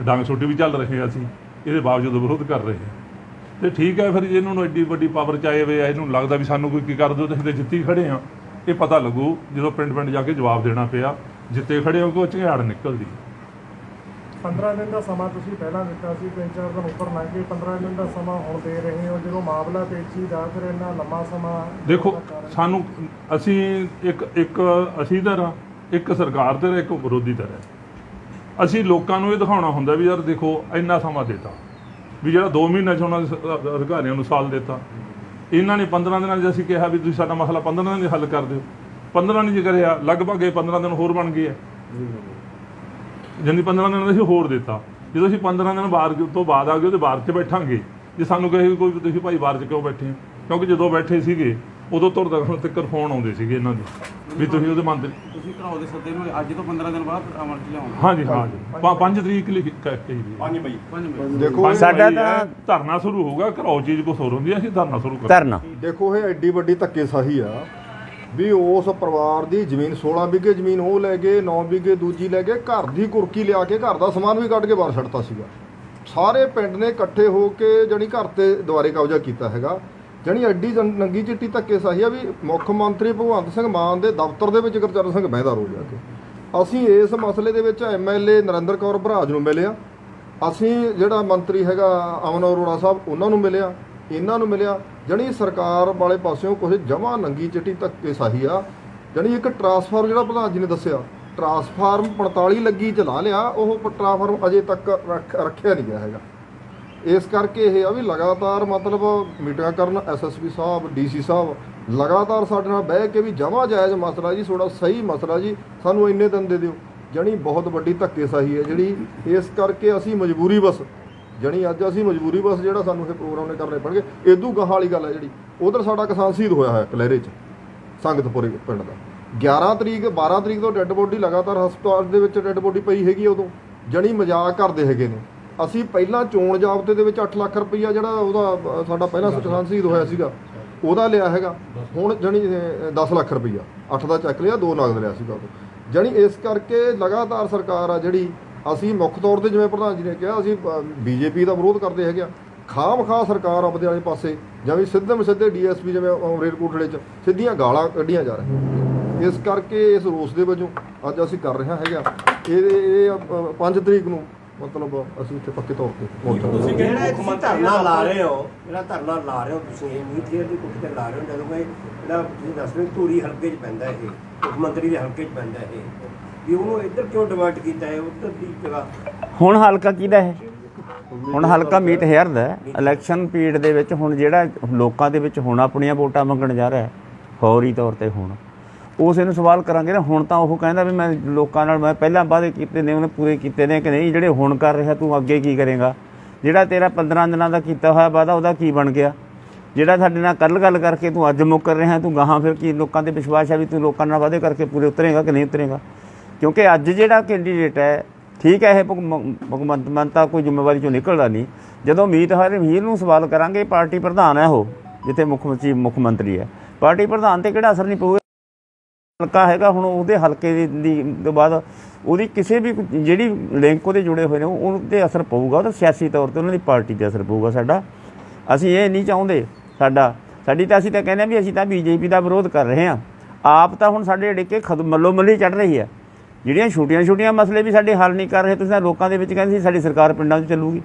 ਡੰਗ ਛੋਟੀ ਵੀ ਚੱਲ ਰਹੇ ਆ ਅਸੀਂ, ਇਹਦੇ ਬਾਵਜੂਦ ਵਿਰੋਧ ਕਰ ਰਹੇ ਹਾਂ। ਤੇ ਠੀਕ ਹੈ ਫਿਰ ਜੇ ਇਹਨਾਂ ਨੂੰ ਐਡੀ ਵੱਡੀ ਪਾਵਰ ਚਾਹੇ ਵੇ ਇਹਨੂੰ ਲੱਗਦਾ ਵੀ ਸਾਨੂੰ ਕੋਈ ਕੀ ਕਰ ਦਿਓ ਤੇ ਅਸੀਂ ਤਾਂ ਜਿੱਤੀ ਖੜੇ ਆ ਇਹ ਪਤਾ ਲੱਗੂ ਜਦੋਂ ਪਿੰਡ ਪਿੰਡ ਜਾ ਕੇ ਜਵਾਬ ਦੇਣਾ ਪਿਆ, ਜਿੱਤੇ ਖੜੇ ਹੋ ਉਹ ਝਗੜ ਨਿਕਲਦੀ।
15 ਦਿਨ ਦਾ ਸਮਾਂ ਤੁਸੀਂ ਪਹਿਲਾਂ ਦਿੱਤਾ ਸੀ ਤਿੰਨ ਚਾਰ ਦਿਨ ਉੱਪਰ ਲੰਘ ਗਏ 15 ਦਿਨ ਦਾ ਸਮਾਂ ਹੁਣ ਦੇ ਰਹੇ ਹੋ। ਜਦੋਂ ਮਾਮਲਾ ਪੇਚੀ ਦਾ ਫਿਰ ਇੰਨਾ ਲੰਮਾ ਸਮਾਂ
ਦੇਖੋ ਸਾਨੂੰ ਅਸੀਂ ਇੱਕ ਇੱਕ ਅਸੀਂ ਧਿਰ ਇੱਕ ਸਰਕਾਰ ਧਿਰ ਇੱਕ ਵਿਰੋਧੀ ਧਿਰ ਹੈ ਅਸੀਂ ਲੋਕਾਂ ਨੂੰ ਇਹ ਦਿਖਾਉਣਾ ਹੁੰਦਾ ਵੀ ਯਾਰ ਦੇਖੋ ਇੰਨਾ ਸਮਾਂ ਦਿੱਤਾ। ਵੀ ਜਿਹੜਾ 2 ਮਹੀਨੇ ਚ ਉਹਨਾਂ ਦੇ ਅਧਿਕਾਰੀਆਂ ਨੂੰ ਸਾਲ ਦਿੱਤਾ। ਇਹਨਾਂ ਨੇ 15 ਦਿਨਾਂ 'ਚ ਅਸੀਂ ਕਿਹਾ ਵੀ ਤੁਸੀਂ ਸਾਡਾ ਮਸਲਾ 15 ਦਿਨਾਂ 'ਚ ਹੱਲ ਕਰ ਦਿਓ। 15 ਨਹੀਂ ਜੇ ਕਰਿਆ ਲਗਭਗ ਇਹ 15 ਦਿਨ ਹੋਰ ਬਣ ਗਏ ਆ। ਜਿੰਨੀ 15 ਦਿਨ ਅਸੀਂ ਹੋਰ ਦਿੱਤਾ। ਜਦੋਂ ਅਸੀਂ 15 ਦਿਨ ਬਾਹਰ ਤੋਂ ਬਾਅਦ ਆ ਗਏ ਉਹਦੇ ਬਾਹਰ 'ਚ ਬੈਠਾਂਗੇ। ਜੇ ਸਾਨੂੰ ਕਹੇ ਕੋਈ ਤੁਸੀਂ ਭਾਈ ਬਾਹਰ 'ਚ ਕਿਉਂ ਬੈਠੇ ਹੋ? ਕਿਉਂਕਿ ਜਦੋਂ ਬੈਠੇ ਸੀਗੇ ਉਦੋਂ ਤੁਰ ਤੱਕ ਫੋਨ ਆਉਂਦੇ ਸੀਗੇ ਇਹਨਾਂ ਦੇ ਵੀ ਤੁਸੀਂ ਉਹਦੇ ਮੰਤਰੀ
ਤੁਸੀਂ ਘਰਾਓ ਦੇ ਸੱਦੇ ਨੂੰ ਅੱਜ ਤੋਂ 15 ਦਿਨ ਬਾਅਦ ਅਮਲ ਚ ਲਿਆਉਣਾ।
ਹਾਂਜੀ ਹਾਂਜੀ। 5 ਤਰੀਕ ਲਿਖ ਕੇ ਜੀ
5 ਮਈ।
ਪੰਜ ਮਿੰਟ
ਦੇਖੋ
ਸਾਡਾ ਤਾਂ-
ਧਰਨਾ ਸ਼ੁਰੂ ਹੋਊਗਾ ਘਰੋਂ ਚੀਜ਼ ਕੋ ਹੋਰ ਹੁੰਦੀ ਅਸੀਂ ਧਰਨਾ ਸ਼ੁਰੂ ਕਰਾਂਗੇ।
ਧਰਨਾ।
ਦੇਖੋ ਇਹ ਐਡੀ ਵੱਡੀ ਧੱਕੇਸ਼ਾਹੀ ਆ ਵੀ ਉਸ ਪਰਿਵਾਰ ਦੀ ਜ਼ਮੀਨ 16 ਵਿਗੇ ਜ਼ਮੀਨ ਉਹ ਲੈ ਗਏ 9 ਵਿਗੇ ਦੂਜੀ ਲੈ ਗਏ, ਘਰ ਦੀ ਕੁਰਕੀ ਲਿਆ ਕੇ ਘਰ ਦਾ ਸਮਾਨ ਵੀ ਕੱਢ ਕੇ ਬਾਹਰ ਛੱਡਤਾ ਸੀਗਾ। ਸਾਰੇ ਪਿੰਡ ਨੇ ਇਕੱਠੇ ਹੋ ਕੇ ਜਣੀ ਘਰ ਤੇ ਦੁਆਰੇ ਕਬਜ਼ਾ ਕੀਤਾ ਹੈਗਾ। ਜਣੀ ਐਡੀ ਜਨ- ਨੰਗੀ ਚਿੱਟੀ ਧੱਕੇ ਧੱਕੇਸ਼ਾਹੀ ਆ ਵੀ ਮੁੱਖ ਮੰਤਰੀ ਭਗਵੰਤ ਸਿੰਘ ਮਾਨ ਦੇ ਦਫ਼ਤਰ ਦੇ ਵਿੱਚ ਗੁਰਚਰਨ ਸਿੰਘ ਬਹਿਦਾ ਰੋ ਜਾ ਕੇ। ਅਸੀਂ ਇਸ ਮਸਲੇ ਦੇ ਵਿੱਚ ਐਮਐਲਏ ਨਰਿੰਦਰ ਕੌਰ ਭਰਾਜ ਨੂੰ ਮਿਲਿਆ। ਅਸੀਂ ਜਿਹੜਾ ਮੰਤਰੀ ਹੈਗਾ ਅਮਨ ਅਰੋੜਾ ਸਾਹਿਬ, ਉਹਨਾਂ ਨੂੰ ਮਿਲਿਆ। ਇਹਨਾਂ ਨੂੰ ਮਿਲਿਆ। ਜਣੀ ਸਰਕਾਰ ਵਾਲੇ ਪਾਸਿਓਂ ਕੁਝ ਜਮਾ ਨੰਗੀ ਚਿੱਟੀ ਧੱਕੇ ਸਾਹੀ ਆ। ਜਣੀ ਇੱਕ ਟਰਾਂਸਫਾਰਮ ਜਿਹੜਾ ਪ੍ਰਧਾਨ ਜੀ ਨੇ ਦੱਸਿਆ ਟਰਾਂਸਫਾਰਮ 45 ਲੱਗੀ ਚਲਾ ਲਿਆ, ਉਹ ਟਰਾਂਸਫਾਰਮ ਅਜੇ ਤੱਕ ਰੱਖ- ਰੱਖਿਆ ਨਹੀਂ ਗਿਆ ਹੈਗਾ। ਇਸ ਕਰਕੇ ਇਹ ਆ ਵੀ ਲਗਾਤਾਰ ਮਤਲਬ ਮੀਟਿੰਗਾਂ ਕਰਨ ਐਸਐਸਪੀ ਸਾਹਿਬ ਡੀਸੀ ਸਾਹਿਬ, ਲਗਾਤਾਰ ਸਾਡੇ ਨਾਲ ਬਹਿ ਕੇ ਵੀ ਜਮਾ ਜਾਇਜ਼ ਮਸਲਾ ਜੀ ਥੋੜਾ ਸਹੀ ਮਸਲਾ ਜੀ, ਸਾਨੂੰ ਇੰਨੇ ਦਿਨ ਦੇ ਦਿਓ। ਜਣੀ ਬਹੁਤ ਵੱਡੀ ਧੱਕੇਸ਼ਾਹੀ ਹੈ ਜਿਹੜੀ ਇਸ ਕਰਕੇ ਅਸੀਂ ਮਜਬੂਰੀ ਬਸ ਜਣੀ ਅੱਜ ਅਸੀਂ ਮਜਬੂਰੀ ਬਸ ਜਿਹੜਾ ਸਾਨੂੰ ਇਹ ਪ੍ਰੋਗਰਾਮ ਨੇ ਕਰਨੇ ਪੈਣਗੇ ਇਦੂ ਗਾਹਾਂ ਵਾਲੀ ਗੱਲ ਹੈ ਜਿਹੜੀ। ਉਧਰ ਸਾਡਾ ਕਿਸਾਨ ਸ਼ਹੀਦ ਹੋਇਆ ਹੈ ਕਲਹਿਰੇ 'ਚ ਸੰਗਤਪੁਰੇ ਪਿੰਡ ਦਾ। 11 ਤਰੀਕ 12 ਤਰੀਕ ਤੋਂ ਡੈੱਡ ਬੋਡੀ ਲਗਾਤਾਰ ਹਸਪਤਾਲ ਦੇ ਵਿੱਚ ਡੈੱਡ ਬੋਡੀ ਪਈ ਹੈਗੀ ਉਦੋਂ। ਜਣੀ ਮਜ਼ਾਕ ਕਰਦੇ ਹੈਗੇ ਨੇ। ਅਸੀਂ ਪਹਿਲਾਂ ਚੋਣ ਜਾਬਤੇ ਦੇ ਵਿੱਚ 8 ਲੱਖ ਰੁਪਈਆ ਜਿਹੜਾ ਉਹਦਾ ਸਾਡਾ ਪਹਿਲਾ ਕਿਸਾਨ ਸ਼ਹੀਦ ਹੋਇਆ ਸੀਗਾ ਉਹਦਾ ਲਿਆ ਹੈਗਾ। ਹੁਣ ਜਣੀ 10 ਲੱਖ ਰੁਪਈਆ। 8 ਦਾ ਚੱਕ ਲਿਆ 2 ਨਗਦ ਲਿਆ ਸੀਗਾ ਉਦੋਂ ਜਣੀ ਇਸ ਕਰਕੇ ਲਗਾਤਾਰ ਸਰਕਾਰ ਆ ਜਿਹੜੀ ਅਸੀਂ ਮੁੱਖ ਤੌਰ ਤੇ ਜਿਵੇਂ ਪ੍ਰਧਾਨ ਜੀ ਨੇ ਕਿਹਾ ਅਸੀਂ ਬੀਜੇਪੀ ਦਾ ਵਿਰੋਧ ਕਰਦੇ ਹੈਗੇ ਆ। ਖਾਮ ਖਾ ਸਰਕਾਰ ਆਪਦੇ ਵਾਲੇ ਪਾਸੇ ਜਿਵੇਂ ਸਿੱਧੇ ਸਿੱਧੇ ਡੀਐਸਪੀ ਜਿਵੇਂ ਰੇਲਕੋਟੜੇ 'ਚ ਸਿੱਧੀਆਂ ਗਾਲਾਂ ਕੱਢੀਆਂ ਜਾ ਰਹੀਆਂ ਇਸ ਕਰਕੇ ਇਸ ਰੋਸ ਦੇ ਵਜੋਂ ਅੱਜ ਅਸੀਂ ਕਰ ਰਹੇ ਹੈਗਾ ਇਹ ਇਹ 5 ਤਰੀਕ ਨੂੰ ਮਤਲਬ ਅਸੀਂ ਇੱਥੇ ਪੱਕੇ ਤੌਰ ਤੇ
ਤੁਸੀਂ
ਜਿਹੜਾ ਇਹ ਤੁਸੀਂ ਧਰਨਾ ਲਾ ਰਹੇ ਹੋ ਜਿਹੜਾ ਧਰਨਾ ਲਾ ਰਹੇ ਹੋ ਤੁਸੀਂ ਮੀਤ ਕਲੀਅਰ ਦੀ ਕੁੱਟ ਤੇ ਲਾ ਰਹੇ ਹੋ ਜਦੋਂ ਕੋਈ ਜਿਹੜਾ ਤੁਸੀਂ ਦੱਸ ਰਹੇ ਹੋ ਧੂਰੀ ਹਲਕੇ 'ਚ ਪੈਂਦਾ ਇਹ ਮੁੱਖ ਮੰਤਰੀ ਦੇ ਹਲਕੇ 'ਚ ਪੈਂਦਾ ਇਹ। ਵੀ ਉਹਨੂੰ ਇੱਧਰ ਕਿਉਂ ਡਿਵਰਟ ਕੀਤਾ ਹੈ ਉੱਧਰ ਦੀ ਜਗ੍ਹਾ?
ਹੁਣ ਹਲਕਾ ਕਿਹਦਾ ਹੈ? ਹੁਣ ਹਲਕਾ ਮੀਟ ਹੈਰ ਦਾ ਹੈ। ਇਲੈਕਸ਼ਨ ਪੀਰੀਅਡ ਦੇ ਵਿੱਚ ਹੁਣ ਜਿਹੜਾ ਲੋਕਾਂ ਦੇ ਵਿੱਚ ਹੁਣ ਆਪਣੀਆਂ ਵੋਟਾਂ ਮੰਗਣ ਜਾ ਰਿਹਾ ਹੈ ਫੌਰੀ ਤੌਰ ਤੇ ਹੁਣ। ਉਸ ਨੂੰ ਸਵਾਲ ਕਰਾਂਗੇ ਨਾ ਹੁਣ ਤਾਂ ਉਹ ਕਹਿੰਦਾ ਵੀ ਮੈਂ ਲੋਕਾਂ ਨਾਲ ਮੈਂ ਪਹਿਲਾਂ ਵਾਅਦੇ ਕੀਤੇ ਨੇ ਉਹਨੇ ਪੂਰੇ ਕੀਤੇ ਨੇ ਕਿ ਨਹੀਂ? ਜਿਹੜੇ ਹੁਣ ਕਰ ਰਿਹਾ ਤੂੰ ਅੱਗੇ ਕੀ ਕਰੇਗਾ? ਜਿਹੜਾ ਤੇਰਾ 15 ਦਿਨਾਂ ਦਾ ਕੀਤਾ ਹੋਇਆ ਵਾਅਦਾ ਉਹਦਾ ਕੀ ਬਣ ਗਿਆ? ਜਿਹੜਾ ਸਾਡੇ ਨਾਲ ਕੱਲ ਗੱਲ ਕਰਕੇ ਤੂੰ ਅੱਜ ਮੁੱਕਰ ਰਿਹਾ ਤੂੰ ਗਾਹਾਂ ਫਿਰ ਕੀ ਲੋਕਾਂ ਤੇ ਵਿਸ਼ਵਾਸ ਹੈ ਵੀ ਤੂੰ ਲੋਕਾਂ ਨਾਲ ਵਾਅਦੇ ਕਰਕੇ ਪੂਰੇ ਉਤਰੇਗਾ ਕਿ ਨਹੀਂ ਉਤਰੇਗਾ? ਕਿਉਂਕਿ ਅੱਜ ਜਿਹੜਾ ਕੈਂਡੀਡੇਟ ਹੈ, ਠੀਕ ਹੈ, ਇਹ ਭਗਵੰ- ਭਗਵੰਤ ਮਾਨ ਤਾਂ ਕੋਈ ਜ਼ਿੰਮੇਵਾਰੀ ਚੋਂ ਨਿਕਲਦਾ ਨਹੀਂ। ਜਦੋਂ ਮੀਤ ਹਰ ਵੀਰ ਨੂੰ ਸਵਾਲ ਕਰਾਂਗੇ ਪਾਰਟੀ ਪ੍ਰਧਾਨ ਹੈ ਉਹ, ਜਿੱਥੇ ਮੁੱਖ ਮੰਤਰੀ ਮੁੱਖ ਮੰਤਰੀ ਹੈ। ਪਾਰਟੀ ਪ੍ਰਧਾਨ ਤੇ ਕਿਹੜਾ ਅਸਰ ਨਹੀਂ ਪਊਗਾ? ਹਲਕਾ ਹੈਗਾ, ਹੁਣ ਉਹਦੇ ਹਲਕੇ ਦੀ- ਤੋਂ ਬਾਅਦ ਉਹਦੀ ਕਿਸੇ ਵੀ ਜਿਹੜੀ ਲਿੰਕ ਉਹਦੇ ਜੁੜੇ ਹੋਏ ਨੇ, ਉਹ 'ਤੇ ਅਸਰ ਪਊਗਾ। ਉਹਦਾ ਸਿਆਸੀ ਤੌਰ ਤੇ ਉਹਨਾਂ ਦੀ ਪਾਰਟੀ ਤੇ ਅਸਰ ਪਊਗਾ ਸਾਡਾ। ਅਸੀਂ ਇਹ ਨਹੀਂ ਚਾਹੁੰਦੇ ਸਾਡਾ। ਸਾਡੀ ਤਾਂ ਅਸੀਂ ਤਾਂ ਕਹਿੰਦੇ ਹਾਂ ਵੀ ਅਸੀਂ ਤਾਂ ਬੀਜੇਪੀ ਦਾ ਵਿਰੋਧ ਕਰ ਰਹੇ ਹਾਂ। ਆਪ ਤਾਂ ਹੁਣ ਸਾਡੇ ਡਿੱਕੇ ਖਦ ਮੱਲੋ ਮੱਲੀ ਚੜ ਰਹੀ ਹੈ। ਜਿਹੜੀਆਂ ਛੋਟੀਆਂ-ਛੋਟੀਆਂ ਮਸਲੇ ਵੀ ਸਾਡੇ ਹੱਲ ਨਹੀਂ ਕਰ ਰਹੇ ਤੁਸੀਂ ਤਾਂ ਲੋਕਾਂ ਦੇ ਵਿੱਚ ਕਹਿੰਦੇ ਸੀ ਸਾਡੀ ਸਰਕਾਰ ਪਿੰਡਾਂ 'ਚ ਚੱਲੂਗੀ।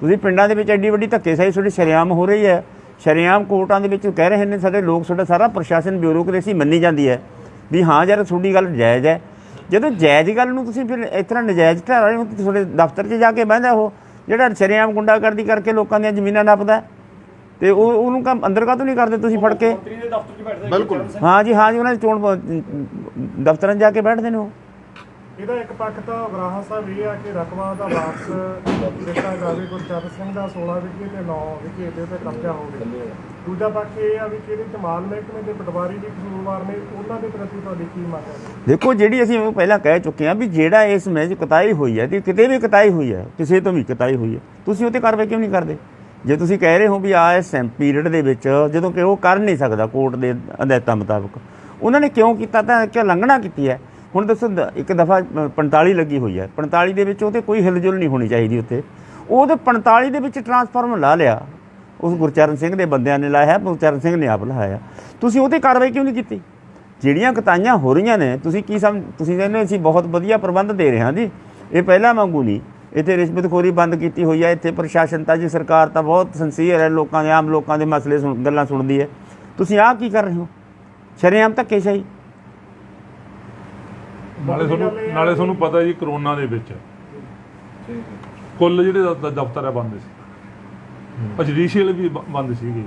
ਤੁਸੀਂ ਪਿੰਡਾਂ ਦੇ ਵਿੱਚ ਐਡੀ ਵੱਡੀ ਧੱਕੇਸ਼ਾਹੀ ਤੁਹਾਡੀ ਸ਼ਰੇਆਮ ਹੋ ਰਹੀ ਹੈ। ਸ਼ਰੇਆਮ ਕੋਰਟਾਂ ਦੇ ਵਿੱਚ ਕਹਿ ਰਹੇ ਨੇ ਸਾਡੇ ਲੋਕ ਸਾਡਾ ਸਾਰਾ ਪ੍ਰਸ਼ਾਸਨ ਬਿਊਰੋਕ੍ਰੇਸੀ ਮੰਨੀ ਜਾਂਦੀ ਹੈ ਵੀ ਹਾਂ ਯਾਰ ਤੁਹਾਡੀ ਗੱਲ ਜਾਇਜ਼ ਹੈ। ਜਦੋਂ ਜਾਇਜ਼ ਗੱਲ ਨੂੰ ਤੁਸੀਂ ਫਿਰ ਇਸ ਤਰ੍ਹਾਂ ਨਜਾਇਜ਼ ਠਹਿਰਾ ਰਹੇ ਹੋ ਤੇ ਤੁਹਾਡੇ ਦਫ਼ਤਰ 'ਚ ਜਾ ਕੇ ਬਹਿੰਦਾ ਉਹ ਜਿਹੜਾ ਸ਼ਰੇਆਮ ਗੁੰਡਾਗਰਦੀ ਕਰਕੇ ਲੋਕਾਂ ਦੀਆਂ ਜ਼ਮੀਨਾਂ ਨੱਪਦਾ। ਤੇ ਉਹ ਉਹਨੂੰ ਕੰਮ ਅੰਦਰ ਕਾਹਤੋਂ ਨਹੀਂ ਕਰਦੇ ਤੁਸੀਂ ਫੜ ਕੇ?
ਬਿਲਕੁਲ।
ਹਾਂ ਜੀ ਹਾਂ ਜੀ ਉਹਨਾਂ ਦੇ ਚੋਣ ਦਫ਼ਤਰਾਂ 'ਚ ਜਾ ਕੇ ਬੈਠਦੇ ਨੇ ਉਹ।
ਇਹਦਾ ਇੱਕ ਪੱਖ ਤਾਂ ਵਰਾਹਾ ਸਾਹਿਬ ਇਹ ਆ ਕਿ ਰਕਮਾਂ ਦਾ ਵਾਪਸ ਦਿੱਤਾ ਜਾਵੇ, ਗੁਰਚਰਨ ਸਿੰਘ ਦਾ 16 ਵਿਕੇ ਤੇ 9 ਵਿਕੇ ਦੇ ਤੇ ਕਬਜ਼ਾ ਹੋਵੇ ਦੂਜਾ ਪੱਖ ਇਹ ਆ ਵੀ ਕਿ ਇਹਦੇ ਮਹਿਕਮੇ ਦੇ ਪਟਵਾਰੀ ਵੀ ਕਸੂਰਵਾਰ ਨੇ, ਉਹਨਾਂ ਦੇ ਪ੍ਰਤੀ ਤੁਹਾਡੀ ਕੀ ਮੰਗ ਹੈ?
ਦੇਖੋ, ਜਿਹੜੀ ਅਸੀਂ ਪਹਿਲਾਂ ਕਹਿ ਚੁੱਕੇ ਹਾਂ ਵੀ ਜਿਹੜਾ ਇਸ ਮੈਚ ਕਤਾਈ ਹੋਈ ਹੈ ਤੇ ਕਿਤੇ ਵੀ ਕਤਾਈ ਹੋਈ ਹੈ, ਕਿਸੇ ਤੋਂ ਵੀ ਕਤਾਈ ਹੋਈ ਹੈ, ਤੁਸੀਂ ਉਹ ਤੇ ਕਾਰਵਾਈ ਕਿਉਂ ਨਹੀਂ ਕਰਦੇ? ਜੇ ਤੁਸੀਂ ਕਹਿ ਰਹੇ ਹੋ ਵੀ ਆ ਇਸ ਪੀਰੀਅਡ ਦੇ ਵਿੱਚ ਜਦੋਂ ਕਿ ਉਹ ਕਰ ਨਹੀਂ ਸਕਦਾ ਕੋਰਟ ਦੇ ਹਦਾਇਤਾਂ ਮੁਤਾਬਕ, ਉਹਨਾਂ ਨੇ ਕਿਉਂ ਕੀਤਾ? ਤਾਂ ਕਿ ਲੰਘਣਾ ਕੀਤੀ ਹੈ। ਹੁਣ ਦੱਸੋ ਦ- ਇੱਕ ਦਫਾ 45 ਲੱਗੀ ਹੋਈ ਹੈ। 45 ਦੇ ਵਿੱਚ ਉਹ ਤੇ ਕੋਈ ਹਿਲਜੁਲ ਨਹੀਂ ਹੋਣੀ ਚਾਹੀਦੀ ਉੱਥੇ। ਉਹ ਤੇ 45 ਦੇ ਵਿੱਚ ਟਰਾਂਸਫਾਰਮਰ ਲਾ ਲਿਆ। ਉਸ ਗੁਰਚਰਨ ਸਿੰਘ ਦੇ ਬੰਦਿਆਂ ਨੇ ਲਾਇਆ, ਗੁਰਚਰਨ ਸਿੰਘ ਨੇ ਆਪ ਲਾਇਆ। ਤੁਸੀਂ ਉਹ ਤੇ ਕਾਰਵਾਈ ਕਿਉਂ ਨਹੀਂ ਕੀਤੀ? ਜਿਹੜੀਆਂ ਕਤਾਈਆਂ ਹੋ ਰਹੀਆਂ ਨੇ, ਤੁਸੀਂ ਕੀ ਸਮ, ਤੁਸੀਂ ਕਹਿੰਦੇ ਅਸੀਂ ਬਹੁਤ ਵਧੀਆ ਪ੍ਰਬੰਧ ਦੇ ਰਹੇ ਹਾਂ ਜੀ। ਇਹ ਪਹਿਲਾਂ ਵਾਂਗੂ ਨਹੀਂ। ਇੱਥੇ ਰਿਸ਼ਵਤਖੋਰੀ ਬੰਦ ਕੀਤੀ ਹੋਈ ਹੈ। ਇੱਥੇ ਪ੍ਰਸ਼ਾਸਨ ਤਾਂ ਜੀ, ਸਰਕਾਰ ਤਾਂ ਬਹੁਤ ਸੰਸੀਅਰ ਹੈ। ਲੋਕਾਂ ਦੇ, ਆਮ ਲੋਕਾਂ ਦੇ ਮਸਲੇ ਸੁਣ, ਗੱਲਾਂ ਸੁਣਦੀ ਹੈ। ਤੁਸੀਂ ਆਹ ਕੀ ਕਰ ਰਹੇ ਹੋ? ਸ਼ਰੇਆਮ ਧੱਕੇਸ਼ਾਹੀ।
ਨਾਲੇ ਤੁਹਾਨੂੰ ਨਾਲੇ ਤੁਹਾਨੂੰ ਪਤਾ ਜੀ ਕਰੋਨਾ ਦੇ ਵਿੱਚ। ਕੁੱਲ ਜਿਹੜੇ ਦ- ਦਫ਼ਤਰ ਆ ਬੰਦ ਸੀ। ਜੁਡੀਸ਼ੀਅਲ ਵੀ ਬ- ਬੰਦ ਸੀਗੇ।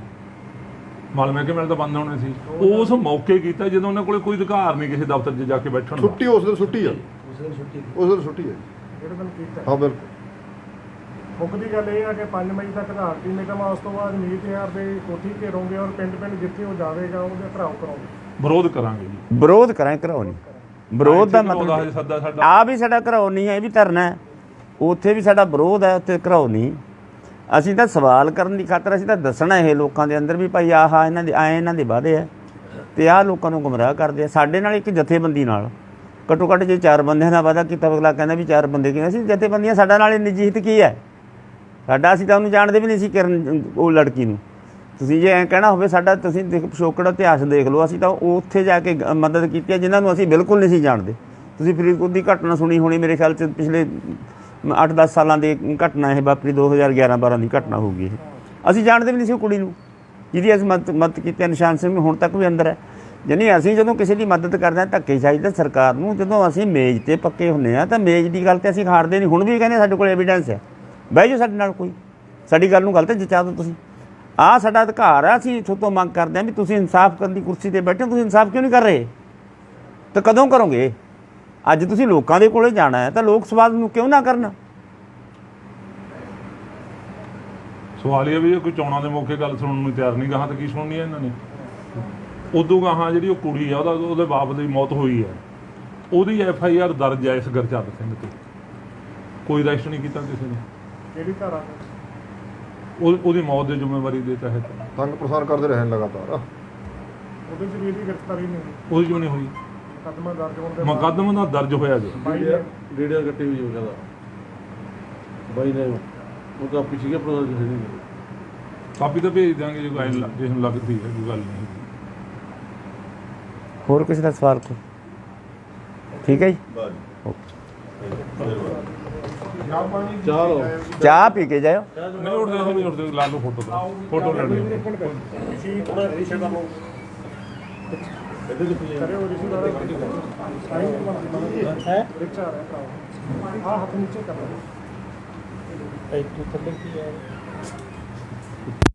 ਮਾਲ ਮਹਿਕਮੇ ਵਾਲੇ ਤਾਂ ਬੰਦ ਹੋਣੇ ਸੀ। ਉਸ ਮੌਕੇ ਕੀਤਾ ਜਦੋਂ ਉਹਨਾਂ ਕੋਲੇ ਕੋਈ ਅਧਿਕਾਰ ਨਹੀਂ ਕਿਸੇ ਦਫ਼ਤਰ 'ਚ ਜਾ ਕੇ ਬੈਠਣ ਦਾ।
ਛੁੱਟੀ ਉਸ ਦਿਨ ਛੁੱਟੀ ਆ। ਉਸ ਦਿਨ ਛੁੱਟੀ
ਜਿਹੜੇ ਦਿਨ ਕੀਤਾ।
ਹਾਂ ਬਿਲਕੁਲ।
ਮੁੱਖ ਦੀ ਗੱਲ ਇਹ ਆ ਕਿ 5 ਮਈ ਤੱਕ ਆਧਾਰਤੀ ਨਿਗਮ ਆ, ਉਸ ਤੋਂ ਬਾਅਦ ਮੀਤ ਯਾਰ ਦੇ ਕੋਠੀ ਘੇਰੋਗੇ ਔਰ ਪਿੰਡ ਪਿੰਡ ਜਿੱਥੇ ਉਹ ਜਾਵੇਗਾ ਉਹਦੇ ਘਰਾਓ ਕਰੋਗੇ
ਵਿਰੋਧ ਕਰਾਂਗੇ ਜੀ।
ਵਿਰੋਧ ਕਰਾਂ ਨਹੀਂ। ਵਿਰੋਧ ਦਾ ਮਤਲਬ
ਸਾਡਾ
ਆ ਵੀ ਸਾਡਾ ਘਰਾਓ ਨਹੀਂ ਹੈ ਇਹ ਵੀ ਧਰਨਾ ਹੈ। ਉੱਥੇ ਵੀ ਸਾਡਾ ਵਿਰੋਧ ਹੈ ਉੱਥੇ ਘਰਾਓ ਨਹੀਂ। ਅਸੀਂ ਤਾਂ ਸਵਾਲ ਕਰਨ ਦੀ ਖਾਤਰ ਅਸੀਂ ਤਾਂ ਦੱਸਣਾ ਇਹ ਲੋਕਾਂ ਦੇ ਅੰਦਰ ਵੀ ਭਾਈ ਆਹ ਇਹਨਾਂ ਦੇ ਆਏ ਇਹਨਾਂ ਦੇ ਵਾਅਦੇ ਹੈ। ਤੇ ਆਹ ਲੋਕਾਂ ਨੂੰ ਗੁੰਮਰਾਹ ਕਰਦੇ ਆ। ਸਾਡੇ ਨਾਲ ਇੱਕ ਜਥੇਬੰਦੀ ਨਾਲ। ਘੱਟੋ ਘੱਟ ਜੇ ਚਾਰ ਬੰਦਿਆਂ ਦਾ ਵਾਅਦਾ ਕੀਤਾ ਅਗਲਾ ਕਹਿੰਦਾ ਵੀ ਚਾਰ ਬੰਦੇ ਕਿਵੇਂ? ਅਸੀਂ ਜਥੇਬੰਦੀਆਂ ਸਾਡਾ ਨਾਲ ਨਿੱਜੀ ਹਿੱਤ ਕੀ ਹੈ? ਸਾਡਾ ਅਸੀਂ ਤਾਂ ਉਹਨੂੰ ਜਾਣਦੇ ਵੀ ਨਹੀਂ ਸੀ ਕਿਰਨ ਉਹ ਲੜਕੀ ਨੂੰ। ਤੁਸੀਂ ਜੇ ਐਂ ਕਹਿਣਾ ਹੋਵੇ ਸਾਡਾ ਤੁਸੀਂ ਦੇਖ ਪਿਛੋਕੜ ਇਤਿਹਾਸ ਦੇਖ ਲਓ ਅਸੀਂ ਤਾਂ ਉਹ ਉੱਥੇ ਜਾ ਕੇ ਮਦਦ ਕੀਤੀ ਹੈ ਜਿਨ੍ਹਾਂ ਨੂੰ ਅਸੀਂ ਬਿਲਕੁਲ ਨਹੀਂ ਸੀ ਜਾਣਦੇ। ਤੁਸੀਂ ਫਰੀਦਕੋਟ ਦੀ ਘਟਨਾ ਸੁਣੀ ਹੋਣੀ ਮੇਰੇ ਖਿਆਲ ਚ ਪਿਛਲੇ 8-10 ਸਾਲਾਂ ਦੀ ਘਟਨਾ ਇਹ ਵਾਪਰੀ 2011-12 ਦੀ ਘਟਨਾ ਹੋਊਗੀ ਇਹ। ਅਸੀਂ ਜਾਣਦੇ ਵੀ ਨਹੀਂ ਸੀ ਉਹ ਕੁੜੀ ਨੂੰ ਜਿਹਦੀ ਅਸੀਂ ਮਦਦ ਮਦਦ ਕੀਤੀ ਹੈ, ਨਿਸ਼ਾਨ ਸਿੰਘ ਹੁਣ ਤੱਕ ਵੀ ਅੰਦਰ ਹੈ। ਯਾਨੀ ਅਸੀਂ ਜਦੋਂ ਕਿਸੇ ਦੀ ਮਦਦ ਕਰਦੇ ਹਾਂ ਧੱਕੇ ਚਾਹੀਦਾ ਸਰਕਾਰ ਨੂੰ ਜਦੋਂ ਅਸੀਂ ਮੇਜ਼ ਤੇ ਪੱਕੇ ਹੁੰਨੇ ਆ ਤਾਂ ਮੇਜ਼ ਦੀ ਗੱਲ ਤੇ ਅਸੀਂ ਹਾਰਦੇ ਨਹੀਂ। ਹੁਣ ਵੀ ਕਹਿੰਦੇ ਸਾਡੇ ਕੋਲ ਐਵੀਡੈਂਸ ਹੈ। ਬਹਿ ਜਾਓ ਸਾਡੇ ਨਾਲ ਕੋਈ। ਸਾਡੀ ਗੱਲ ਨੂੰ ਗਲਤ ਜਚਾ ਦਿਓ ਤੁਸੀਂ। ਆਹ ਸਾਡਾ ਅਧਿਕਾਰ ਆ ਅਸੀਂ ਤੋਂ ਮੰਗ ਕਰਦੇ ਹਾਂ ਵੀ ਤੁਸੀਂ ਇਨਸਾਫ ਕਰਨ ਦੀ ਕੁਰਸੀ ਤੇ ਬੈਠੇ ਤੁਸੀਂ ਇਨਸਾਫ ਕਿਉਂ ਨਹੀਂ ਕਰ ਰਹੇ? ਤਾਂ ਕਦੋਂ ਕਰੋਗੇ? ਅੱਜ ਤੁਸੀਂ ਲੋਕਾਂ ਦੇ ਕੋਲੇ ਜਾਣਾ ਹੈ ਤਾਂ ਲੋਕ ਸਵਾਲ ਨੂੰ ਕਿਉਂ ਨਾ ਕਰਨ?
ਸਵਾਲ ਇਹ ਆ ਵੀ ਕੋਈ ਚੋਣਾਂ ਦੇ ਮੌਕੇ ਗੱਲ ਸੁਣਨ ਨੂੰ ਤਿਆਰ ਨਹੀਂ ਗਾਹਾਂ ਤਾਂ ਕੀ ਸੁਣਨੀ ਹੈ ਇਹਨਾਂ ਨੇ? ਉਦੋਂ ਗਾਹਾਂ ਜਿਹੜੀ ਉਹ ਕੁੜੀ ਆ ਉਹਦਾ ਉਹਦੇ ਬਾਪ ਦੀ ਮੌਤ ਹੋਈ ਹੈ ਉਹਦੀ ਐਫ ਆਈ ਆਰ ਦਰਜ ਹੈ ਇਸ ਗੁਰਚਰਨ ਸਿੰਘ ਤੇ। ਕੋਈ ਰੈਸਟ ਨਹੀਂ ਕੀਤਾ ਕਿਸੇ ਨੇ।
ਕਿਹੜੀ ਧਾਰਾ?
ਉਹ- ਉਹਦੀ ਮੌਤ ਦੀ ਜ਼ਿੰਮੇਵਾਰੀ ਦੇ ਤਹਿਤ।
ਤੰਗ ਪ੍ਰਸਾਰ ਕਰਦੇ ਰਹੇ ਨੇ ਲਗਾਤਾਰ।
ਉਹਦੇ ਚ ਵੀ ਇਹਦੀ ਗ੍ਰਿਫਤਾਰੀ ਨਹੀਂ ਹੋਈ।
ਉਹਦੀ ਕਿਉਂ ਨਹੀਂ ਹੋਈ?
ਮੁਕੱਦਮਾ ਦਰਜ ਹੋਣ ਦੇ
ਮੁਕੱਦਮਾ ਦਾ ਦਰਜ ਹੋਇਆ ਜੀ।
ਬਾਈ ਨੇ
ਰੇਡੀਓ ਕੱਟੀ ਹੋਈ ਉਹਦਾ ਬਾਈ ਨੇ ਉਹ ਤਾਂ ਪਿੱਛੇ ਗਿਆ ਪਰ ਨਹੀਂ
ਕਾਪੀ ਤਾਂ ਭੇਜ ਦਿਆਂਗੇ ਜੇ ਕੋਈ ਲੱਗ- ਜੇ ਹੁਣ ਲੱਗਦੀ ਹੈ ਕੋਈ ਗੱਲ ਨਹੀਂ
ਹੋਰ ਕਿਸੇ ਦਾ ਸਵਾਲ ਕੋਈ? ਠੀਕ ਹੈ ਜੀ?
ਚਾਹ ਲਓ
ਚਾਹ ਪੀ ਕੇ ਜਾਇਓ
ਨਹੀਂ ਉੱਠਦੇ ਅਸੀਂ ਨਹੀਂ ਉੱਠਦੇ ਲਾ ਲਓ ਫੋਟੋ ਦਾ ਫੋਟੋ ਲੈਣੀ ਹੈ।
ਸ਼ੀਟ ਰਿਸ਼ੀ ਦਾ ਕਰਿਓ ਰਿਸ਼ੀ ਦਾ ਸਾਈਨ ਹੈ ਰਿਕਸ਼ਾ ਆ ਰਿਹਾ ਭਰਾ ਆ ਹੱਥ ਨੀਚੇ ਕਰ ਲਓ